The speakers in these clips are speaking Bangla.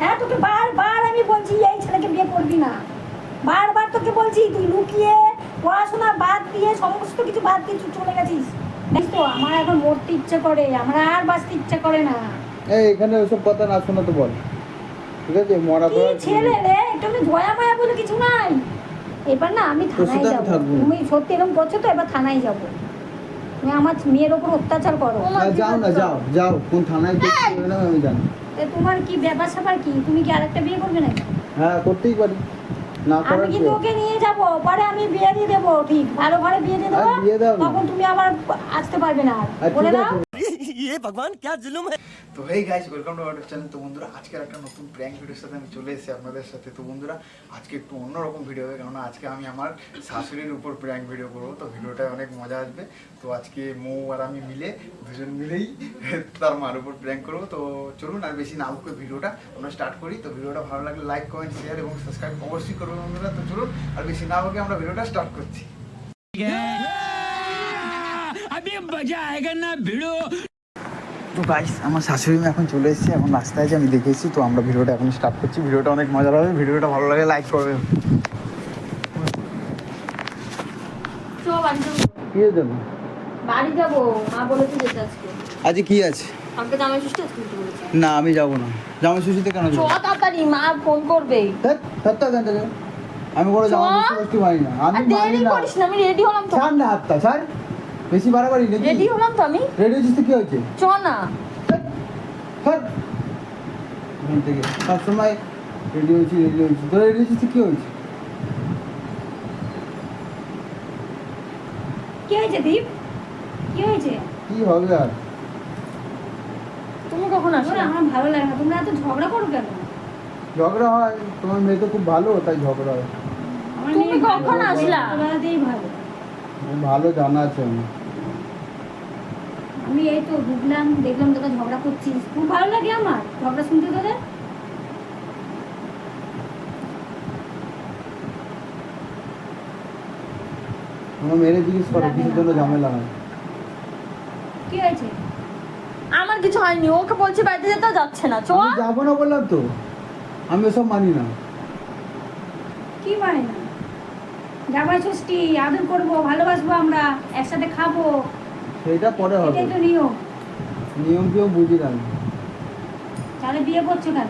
হ্যাঁ তোকে বারবার আমি বলছি এই ছেলেকে বিয়ে করবি না। বারবার তোকে বলছি তুই লুকিয়ে পড়াশোনা বাদ দিয়ে সমস্ত কিছু বাদ দিয়ে তুই চলে গেছিস। তো আমার এখন মরতে ইচ্ছে করে আমার আর বাঁচতে ইচ্ছে করে না। এই এখানে ওসব কথা না শোনা তো বল। ঠিক আছে মরা পড়া ছেলে রে একটু দয়া মায়া বলে কিছু নাই। এবার না আমি থানায় যাব। তুমি সত্যি এরকম করছ তো এবার থানায় যাব। তুমি আমার মেয়ের ওপর অত্যাচার করো। যাও না যাও যাও। কোন থানায় না আমি জানি। তা তোমার কি ব্যাপার স্যাপার কি তুমি কি আরেকটা বিয়ে করবে নাকি হ্যাঁ করতেই পারি না আমি করার কি কিন্তু ওকে নিয়ে যাব পরে আমি বিয়ে দিয়ে দেবো ঠিক ভালো ঘরে বিয়ে দিয়ে দেবো আর বিয়ে দাও না। তখন তুমি আবার আসতে পারবে না আর আর বলে ঠিক দাও আছে ये भगवान क्या जुल्म है তো hey guys welcome to our channel তো বন্ধুরা আজকে একটা নতুন প্র্যাঙ্ক ভিডিওর সাথে আমি চলে এসেছি আপনাদের সাথে তো বন্ধুরা আজকে একটু অন্যরকম ভিডিও হবে কেননা আজকে আমি আমার শাশুড়ির উপর প্র্যাঙ্ক ভিডিও করবো তো ভিডিওটায় অনেক মজা আসবে তো আজকে মৌ আর আমি মিলে দুজন মিলেই তার মার উপর প্র্যাঙ্ক করবো তো চলুন আর বেশি না করে ভিডিওটা আমরা স্টার্ট করি তো ভিডিওটা ভালো লাগলে লাইক কমেন্ট শেয়ার এবং সাবস্ক্রাইব অবশ্যই করবেন বন্ধুরা তো চলুন আর বেশি না হোক আমরা ভিডিওটা স্টার্ট করছি अभी मजा आएगा ना भिड़ो তো গাইস আমার শাশুড়ি মা এখন চলে এসেছে এখন রাস্তায় আছে আমি দেখেছি তো আমরা ভিডিওটা এখন স্টার্ট করছি। ভিডিওটা অনেক মজার হবে ভিডিওটা ভালো লাগে লাইক করবে আজকে। কি আছে? না আমি যাব না। জামা সুশিতে কেন মা ফোন করবে? আমি কোনো জামা। ষষ্ঠী মানি না আমি রেডি হলাম হাতটা ছাড়। বেশি বাড়াবাড়ি নাকি? রেডি হলাম তো আমি। রেডি হচ্ছিস তো কি হয়েছে? চ না। এখান থেকে। সবসময় রেডি হয়েছি রেডি হয়েছি। তোর রেডি হচ্ছিস তো কি হয়েছে? কি হয়েছে দীপ? কি হয়েছে? কি হবে আর? তুমি কখন আসো আমার ভালো লাগে না। তোমরা এত ঝগড়া করো কেন? ঝগড়া হয়। তোমার মেয়ে তো খুব ভালো তাই ঝগড়া হয়। তুমি ভালো, কখন আসলা? ভালো। ভালো জানা আছে আমার। আমি এই তো ঢুকলাম দেখলাম তোরা ঝগড়া করছিস। খুব ভালো লাগে আমার ঝগড়া শুনতে তোদের? আমার মেয়েরে জিজ্ঞেস করো কিসের জন্য ঝামেলা হয়। কি হয়েছে? আমার কিছু হয়নি ওকে বলছি বাড়িতে যেতেও যাচ্ছে না। চ আমি যাব না বললাম তো। আমি ওসব মানি না। কি মানে না? ষষ্ঠী আদর করব ভালোবাসবো আমরা একসাথে খাব। সেটা পরে হবে। এটাই তো নিয়ম। নিয়ম কেউ বুঝি না। তাহলে বিয়ে করছ কেন?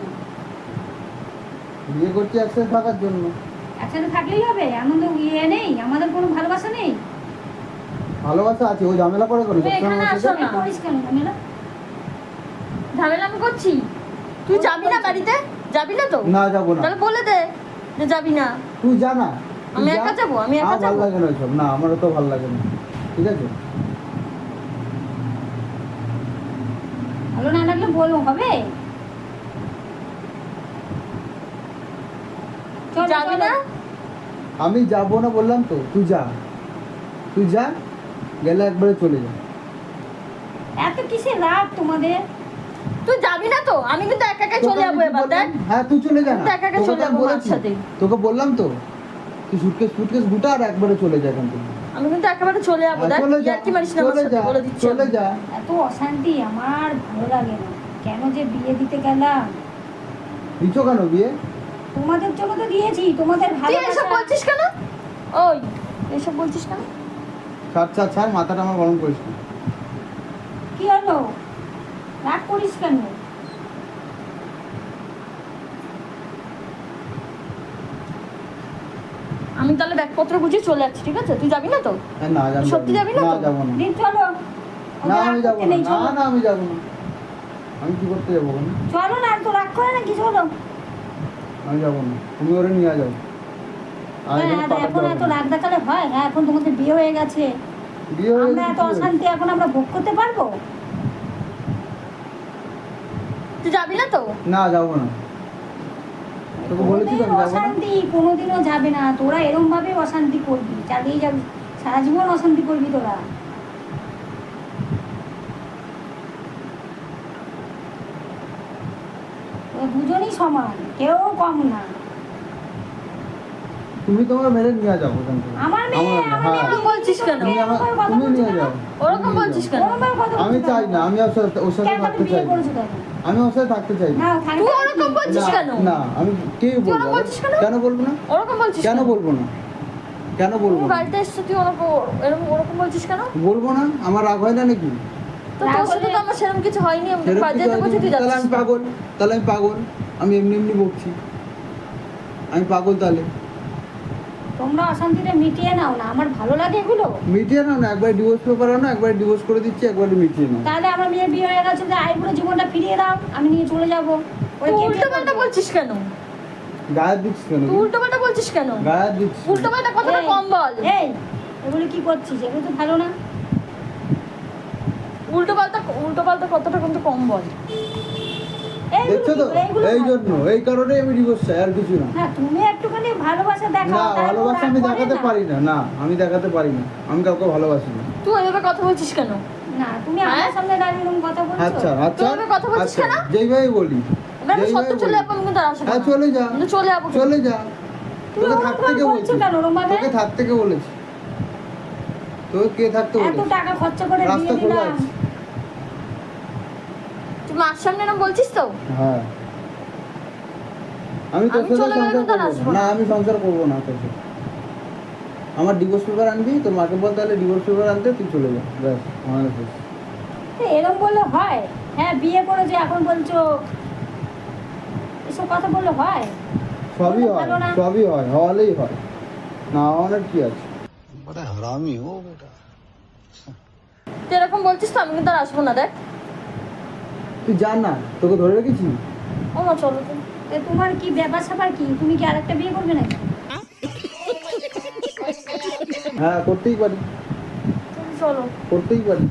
বিয়ে করছি একসাথে থাকার জন্য। একসাথে থাকলেই হবে। আনন্দ ইয়ে নেই। আমাদের কোনো ভালোবাসা নেই। ভালোবাসা আছে ও ঝামেলা করে করে। এখানে আসো না। করিস কেন ঝামেলা? ঝামেলা আমি করছি। তুই যাবি না বাড়িতে? যাবি না তো? না যাব না। তাহলে বলে দে যে যাবি না। তুই জানা আমি একা যাব, আমি একা ভালো লাগে না সব না আমারও তো ভালো লাগে না। ঠিক আছে? না বলো হবে? চলো, না? আমি যাব না বললাম তো তুই যা। তুই যা গেলে একবারে চলে যা। এত কিসের রাগ তোমাদের? তুই যাবি না তো? আমি কিন্তু একা একা চলে যাব এবার দেখ। হ্যাঁ তুই চলে যা না। একা একা চলে যাব সাথে। তোকে বললাম তো তুই সুটকেস ফুটকেস গুটা আর একবারে চলে যা এখান থেকে। আমি কিন্তু একেবারে চলে যাব দেখ চলে কি মারিস না আমার সাথে বলে দিচ্ছি চলে যা। এত অশান্তি আমার ভালো লাগে না। কেন যে বিয়ে দিতে গেলাম? দিছো কেন বিয়ে? তোমাদের জন্য তো দিয়েছি তোমাদের তুই এসব ভালো বলছিস কেন? ওই এসব বলছিস কেন? ছাড় ছাড় ছাড় মাথাটা আমার গরম করিস না। কি হলো? রাগ করিস কেন? আমি তাহলে ব্যাগপত্র গুছিয়ে চলে যাচ্ছি ঠিক আছে? তুই যাবি না তো? সত্যি যাবি না তো? যাব চলো। না আমি যাব না। না আমি যাব না। আমি কি করতে যাব চলো না তো রাগ করে না কি চলো। আমি যাব না। তুমি ওরে নিয়ে যাও। হ্যাঁ, হ্যাঁ, এখন এত রাগ দেখালে হয়? হ্যাঁ এখন তোমাদের বিয়ে হয়ে গেছে। আমরা এত অশান্তি এখন আমরা ভোগ করতে পারব? তুই যাবি না তো? না যাব না তোকে বলেছি তো কোনোদিন আমি যাব না অশান্তি, কোনোদিনও যাবে না। তোরা এরম ভাবে অশান্তি করবি, চালিয়ে যাবি। সারা জীবন অশান্তি করবি তোরা দুজনই সমান, কেউ কম না। তুমি তোমার মেরে নিয়ে যাও ওখান থেকে। আমার মেয়ে, আমার হ্যাঁ মেয়ে ওরকম বলছিস কেন? তুমি এরকম নিয়ে? যাও। ওরকম বলছিস। কেন? আমি চাই কেন? না আমি ওর সাথে ওর সাথে কেন থাকতে চাই না। করেছ কেন? আমি ওর সাথে থাকতে চাই না। তুই ওরকম না। বলছিস না, কেন? না আমি কে তুই বলব? ওরকম বলছিস কেন? কেন বলব না? ওরকম বলছিস কেন বলব না? কেন বলব তুই না? বাড়িতে এসছো তুই ওরকম এরকম ওরকম বলছিস কেন? বলব না? আমার রাগ হয় না নাকি? তো তোর সাথে তো আমার সেরকম কিছু হয়নি আমি কিছু। তুই তাহলে আমি পাগল। তাহলে আমি পাগল। আমি এমনি এমনি বকছি। আমি পাগল তাহলে। তোমরা অশান্তিটা মিটিয়ে নাও না আমার ভালো লাগে এগুলো। মিটিয়ে নাও না একবার ডিভোর্স পেপার আনো একবার ডিভোর্স করে দিচ্ছি একবার মিটিয়ে নাও। তাহলে আমার মেয়ের বিয়ে হয়ে গেছে যে আইবুড়ো জীবনটা ফিরিয়ে দাও আমি নিয়ে চলে যাব। ওরা তুই কে উল্টো পাল্টা বলছিস কেন? গায়ে দিচ্ছিস কেন? তুই উল্টো পাল্টা বলছিস কেন? গায়ে দিচ্ছিস উল্টো পাল্টা কথাটা কম বল। এই এগুলো কি করছিস? এগুলো তো ভালো না। উল্টো পাল্টা উল্টো পাল্টা কথাটা কিন্তু কম বল। দেখছ তো? এই জন্য এই কারণেই আমি ডিভোর্স চাই আর কিছু না। না তুমি একটুখানি ভালোবাসা দেখাও তারপর ভালোবাসা আমি দেখাতে পারি না না আমি দেখাতে পারি না আমি কাউকে ভালোবাসি না। তুই এভাবে কথা বলছিস কেন? না তুমি আমার হ্যাঁ? সামনে দাঁড়িয়ে কথা বলছো? আচ্ছা আচ্ছা কথা বলছিস আচ্ছা কেন? যেইভাবে বলি এবার আমি যেইভাবে সত্য চলে যাব আমি কিন্তু হ্যাঁ চলে যা চলে যাব চলে যা। তোকে থাকতে কে বলছি? তোকে থাকতে কে বলেছি। তোকে কে থাকতে এত বলেছি? টাকা খরচা করে রাস্তা খোলা দিলাম আছে। তুই মার সামনে এরকম বলছিস তো? হ্যাঁ। আমি তোর সাথে সংসার করব। আসব না। আমি সংসার করব না তোর আমার ডিভোর্স পেপার আনবি তোর মাকে বল তাহলে ডিভোর্স পেপার আনতে তুই চলে যা। ব্যাস। তো এরম বললে হয়? হ্যাঁ বিয়ে করেছে এখন বলছো এসব কথা বললে হয়? সবই হয় সবই হয় হওয়ালেই হয়। না হওয়ানোর কি আছে? বড় হারামি ও তুই এরকম বলছিস তো আমি কিন্তু আর আসব না দেখ। তুই জান না তোকে ধরে রেখেছি। ও মা চলো তো। তো তোমার কি ব্যাপার স্যাপার কি? তুমি কি আরেকটা বিয়ে করবে নাকি? হ্যাঁ করতেই পারি। তুমি চলো। করতেই পারি।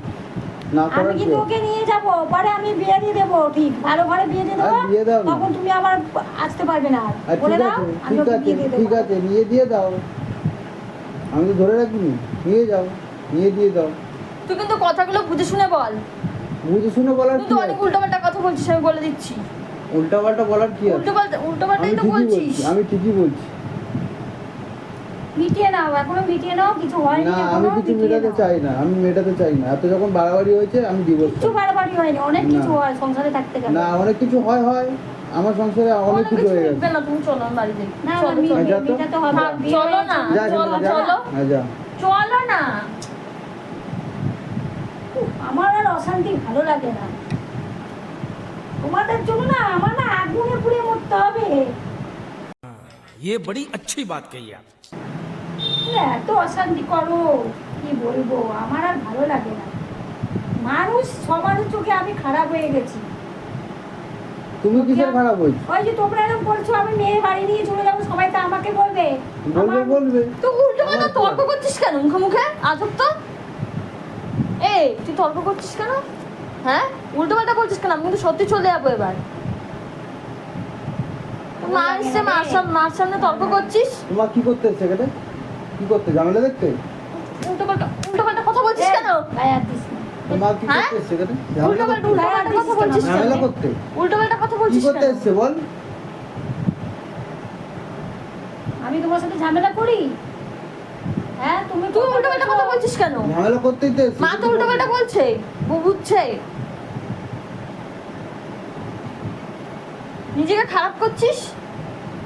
না আমি কি? ওকে নিয়ে যাব? পরে আমি বিয়ে দিয়ে দেবো ঠিক। ভালো ঘরে বিয়ে দিয়ে দেবো দাও তখন তুমি আবার আসতে পারবে না। আর। আর বলে দাও আমি আছে ঠিক আছে নিয়ে দিয়ে দাও। আমি তো ধরে রাখিনি। নিয়ে যাও নিয়ে দিয়ে দাও। তুই কিন্তু কথাগুলো বুঝে শুনে বল। বুঝে শুনে বলার তুই কি অনেক আছে? উল্টো পাল্টা কথা বলছিস আমি বলে দিচ্ছি। উল্টা পাল্টা বলার কি আছে? উল্টো পাল্টা উল্টো আমি পাল্টাই তো বলছিস। আমি ঠিকই বলছি। মিটিয়ে নাও এখনও মিটিয়ে নাও কিছু হয়নি না আমি কিছু মেটাতে চাই না আমি মেটাতে চাই না। এত যখন বাড়াবাড়ি হয়েছে আমি ডিভোর্স বাড়াবাড়ি হয়নি অনেক কিছু হয় সংসারে থাকতে গেলে। না অনেক কিছু হয় হয়। আমার সংসারে অনেক কিছু কিছু হয়ে গেছে। না তুমি চলো না চলো আমি চলো। যা তো। মেটাতে হবে চলো না। চলো। চলো। হ্যাঁ চলো না। আমার আর অশান্তি ভালো লাগে না তোমাদের জন্য না আমার না আগুনে পুড়ে মরতে হবে ये बड़ी अच्छी बात कही आप এত অশান্তি করো কি বলবো আমার আর ভালো লাগে না মানুষ সমাজের চোখে আমি খারাপ হয়ে গেছি তুমি কিসের খারাপ হয়েছে ওই যে তোমরা এরকম বলছো আমি মেয়ে বাড়ি নিয়ে চলে যাবো সবাই তো আমাকে বলবে বলবে আমার- বলবে তুই উল্টো পাল্টা আমার তো- তর্ক করছিস কেন মুখে মুখে আজব তো এই তুই তর্ক করছিস কেন? হ্যাঁ? উল্টো পাল্টা করছিস কেন? আমি কিন্তু সত্যি চলে যাব এবার। মা এসছে মার সামনে মার সামনে তর্ক করছিস? তোমার কি করতে এসছে এখানে? কি করতে? ঝামেলা দেখতে? উল্টো পাল্টা উল্টো পাল্টা কথা বলছিস কেন? গায়ে হাত দিস তোমার কি হ্যাঁ? করতে এসছে এখানে? উল্টো পাল্টা উল্টো পাল্টা কথা বলছিস ঝামেলা করতে? উল্টো পাল্টা কথা কি করতে এসছে বল? আমি তোমার সাথে ঝামেলা করি? হ্যাঁ তুমি তুই উল্টো কথা বলছিস কেন? ঝামেলা করতেই তো মা তো উল্টো বলছে বউ বুঝছে। নিজেকে খারাপ করছিস?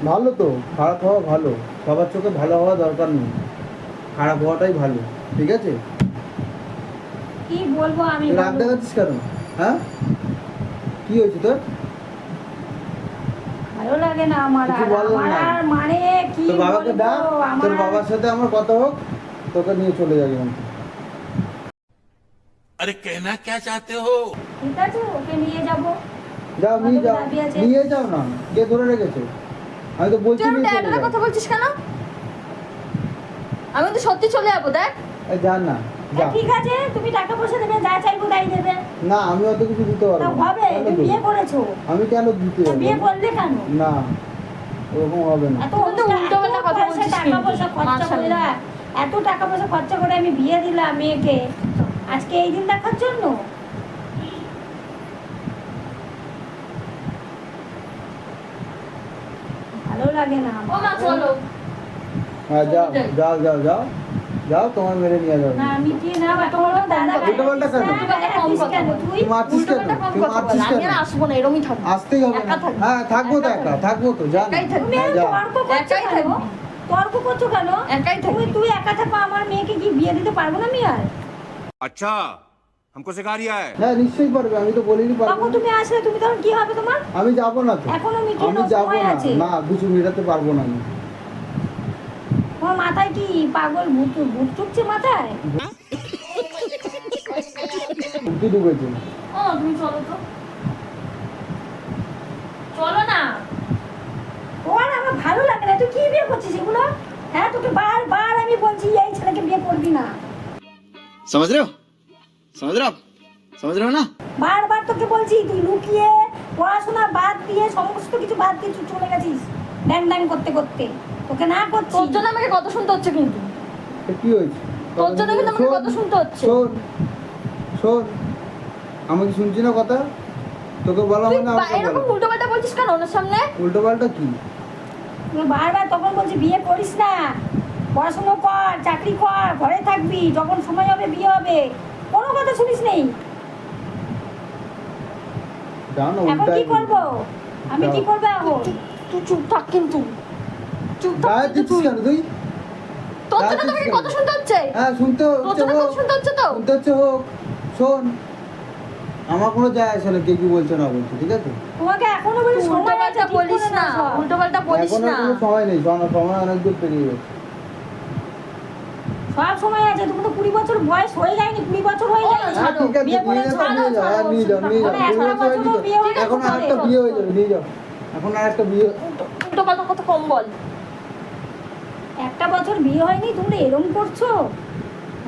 ভালো তো খারাপ হওয়া ভালো। সবার চোখে ভালো হওয়া দরকার নেই। খারাপ হওয়াটাই ভালো ঠিক আছে? কি বলব আমি? রাগ দেখাচ্ছিস কেন? হ্যাঁ? কি হয়েছে তোর? ভালো লাগে না আমার আর মানে কি তোর বাবাকে ডাক তোর বাবার সাথে আমার কথা হোক তোকে নিয়ে চলে যাবে আরে কেনা কে চাতে হো? ঠিক আছে ওকে নিয়ে যাব। যাও নিয়ে যাও। নিয়ে যাও না কে ধরে রেখেছে? আমি তো বলছি তুই একটা কথা বলছিস কেন? আমি তো সত্যি চলে যাব দেখ। এই জান না। ঠিক আছে তুমি টাকা পয়সা দেবে যা চাইব তাই দেবে। না আমি অত কিছু দিতে পারব না। হবে তুমি বিয়ে করেছ। আমি কেন দিতে তা বিয়ে করলে কেন? না ওরকম হবে না। তো অনুষ্ঠান- উল্টোপাল্টা কথা বলছিস টাকা পয়সা খরচা করে এত টাকা পয়সা খরচা করে আমি বিয়ে দিলাম মেয়েকে। আজকে এই দিন দেখার জন্য? ভালো লাগে না। ও মা চলো। হ্যাঁ যাও যাও যাও যাও। যাও তোমার মেরে নিয়ে যাও না মিটিয়ে না বা তোমার দাদা উল্টো পাল্টা কেন? গায়ে দিস কেন তুই তুই মারছিস কেন উল্টোপাল্টা কম তুই কথা মারছিস বল। আমি কেন আর আসবো না এরমই থাকবো আসতেই হবে একা না থাকবি। হ্যাঁ থাকবো তো একা একা থাকবি। থাকবো তো জান একাই থাকবি। তুমি হ্যাঁ, এরকম যাও তর্ক করছো একাই কেন থাকবি। তর্ক করছো কেন একাই থাকবি। তুই তুই একা থাকো আমার মেয়েকে কি বিয়ে দিতে পারবো না আমি আর अच्छा हमको सिखा रिया है হ্যাঁ নিশ্চয়ই পারবে আমি তো বলিনি পারবো তখন না। তুমি আসলে তুমি তখন কি হবে তোমার আমি যাবো না তো এখনো মিটিয়ে আমি নাও, যাবো সময় না আছে। না কিছু মেটাতে পারবো না আমি তোমার মাথায় কি পাগল ভূত ভূত ঢুকছে মাথায় উঠতে ঢুকেছে ও তুমি চলো তো চলো না ও আর আমার ভালো লাগে না তুই কি বিয়ে করছিস এগুলো হ্যাঁ তোকে বারবার আমি বলছি এই ছেলেকে বিয়ে করবি না समझ रहे हो समझ रहे हो आप समझ रहे हो ना বারবার তোকে বলছি তুই লুকিয়ে পড়াশোনা বাদ দিয়ে সমস্ত কিছু বাদ দিয়ে তুই চলে গেছিস ড্যাং ড্যাং করতে করতে তোকে না করছি। তোর জন্য আমাকে কত শুনতে হচ্ছে কিন্তু। কি হয়েছে? তোর জন্য কিন্তু আমাকে কথা শুনতে হচ্ছে। শোন শোন আমি কি শুনছি না কথা? তোকে বলা মানে আমাকে এরকম উল্টো পাল্টা বলছিস কেন ওনার সামনে? উল্টো পাল্টা কি? তুই বারবার তখন বলছি বিয়ে করিস না। পড়াশুনো কর চাকরি কর ঘরে থাকবি যখন সময় হবে বিয়ে হবে। কোনো কথা শুনিস নেই। এখন কি করব? আমি কি। করব এখন? তুই চুপ থাক কিন্তু। চুপ গায়ে দিচ্ছিস কেন তুই? তোর জন্য গায়ে কথা শুনতে হচ্ছে? হ্যাঁ শুনতে তোর জন্য শুনতে হচ্ছে তো? শুনতে হচ্ছে হোক। শোন আমার কোনো যায় আসে না কে কি বলছে না বলছে ঠিক আছে? তোমাকে এখনও বলি সময় আছে বলিস না উল্টো পাল্টা বলিস এখন না। আর সময় নেই সময় সময় অনেক দূর পেরিয়ে গেছে। সব সময় আছে তুমি তো কুড়ি বছর বয়স হয়ে যায়নি কুড়ি বছর হয়ে বিয়ে নিয়ে যাও হ্যাঁ নিয়ে যাও এখন গেছে আর একটা তো। বিয়ে হয়ে যাবে নিয়ে যাও। এখন আর বিয়ে উল্টো পাল্টা কথা কম বল। একটা বছর বিয়ে হয়নি তোমরা এরম করছো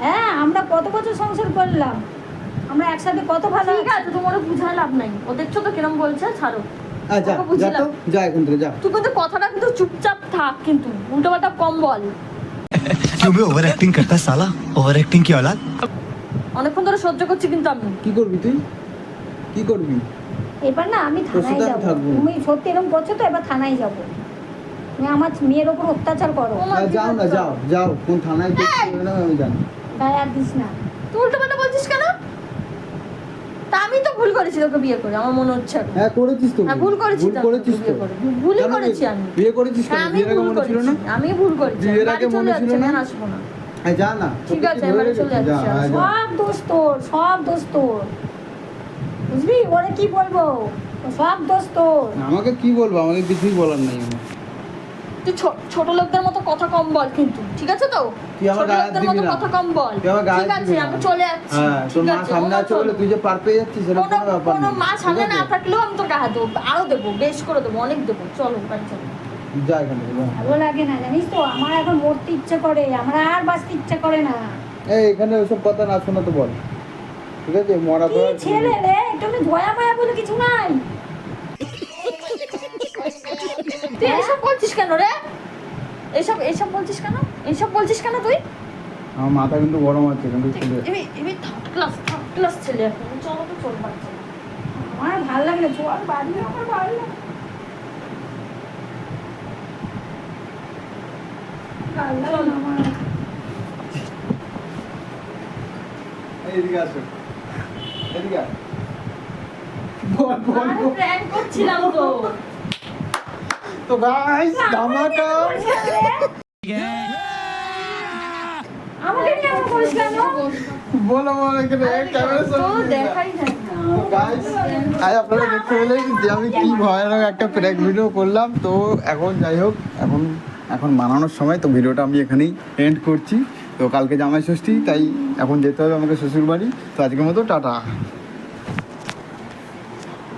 হ্যাঁ আমরা কত বছর সংসার করলাম আমরা একসাথে কত ভালো ঠিক আছে তোমার বুঝায় লাভ নাই ও দেখছো তো কিরম বলছে ছাড়ো হ্যাঁ যা ওকে যা বুঝলাম। তো যা এখান থেকে যা তুই কিন্তু কথাটা কিন্তু চুপচাপ থাক কিন্তু উল্টো পাল্টা কম বল क्यों बे ओवर एक्टिंग करता है साला ओवर एक्टिंग की औलाद অনেকক্ষণ ধরে সহ্য করছি কিন্তু আমি কি করবি তুই কি করবি এবার না আমি তোর থানায় সাথে আমি যাবো থাকবো। তুমি সত্যি এরকম করছো তো এবার থানায় যাবো তুমি আমার মেয়ের ওপর অত্যাচার করো। যাও না যাও যাও কোন থানায় না আমি জানি। গায়ে আর দিস না। তুই উল্টো পাল্টা বলছিস কেন? তা আমি তো ভুল করেছি তোকে বিয়ে করে আমার মনে হচ্ছে হ্যাঁ করেছিস তো হ্যাঁ, ভুল করেছি তো, করেছিস তো। ভুলই করেছি আমি। বিয়ে করেছিস কেন? হ্যাঁ আমি ভুল করেছি। না? আমি ভুল করেছি বিয়ের আগে মনে ছিল না? আসব না। হ্যাঁ যা না ঠিক আছে, এবারে চলে যাচ্ছি, হ্যাঁ, সব দোষ তোর সব দোষ তোর। বুঝলি? ওরে কি বলব? সব দোষ তোর। আমাকে কি বলব? আমাকে কিছুই বলার নেই আমার। তুই ছোট লোকদের মতো কথা কম বল কিন্তু ঠিক আছে তো? আমার ছোট লোকদের মতো কথা কম বল। তুই আমার গায়ে ঠিক আছে আমি চলে যাচ্ছি। হ্যাঁ তোর মা সামনে আছে বলে তুই যে পার পেয়ে যাচ্ছিস সেরকম কোনো কোনো ব্যাপার কোনো মা সামনে না থাকলেও আমি তোর গায়ে দেবো। আরও দেবো বেশ করে দেবো অনেক দেবো। চলো বাড়ি চলো। যা এখান থেকে যা। ভালো লাগে না জানিস তো? আমার এখন মরতে ইচ্ছে করে আমার আর বাঁচতে ইচ্ছে করে না। এই এখানে ওসব কথা না শোনা তো বল। ঠিক আছে? মরা ছেলে রে? একটু দয়া মায়া বলে কিছু নাই। তুই এসব বলছিস কেন রে? এসব এসব বলছিস কেন? এসব বলছিস কেন তুই? আমার মাথা কিন্তু গরম আছে কিন্তু এবার এবার থার্ড ক্লাস থার্ড ক্লাস ছেলে। এখন চলো তো চল বাড়ি আমার ভালো লাগে না চল বাড়ি আমার ভালো লাগে না। এদিকে আসো। এদিকে। বল বল। prank করছিলাম তো। তো গাইস ধামাকা। বলো বলো এখানে ক্যামেরা তো দেখাই না। আজ আপনারা দেখতে পেলেন যে আমি কি ভয়ানক একটা প্র্যাঙ্ক ভিডিও করলাম। তো এখন যাই হোক এখন এখন বানানোর সময় তো ভিডিওটা আমি এখানেই এন্ড করছি। তো কালকে জামাই ষষ্ঠী তাই এখন যেতে হবে আমাকে শ্বশুর বাড়ি তো আজকের মতো টাটা।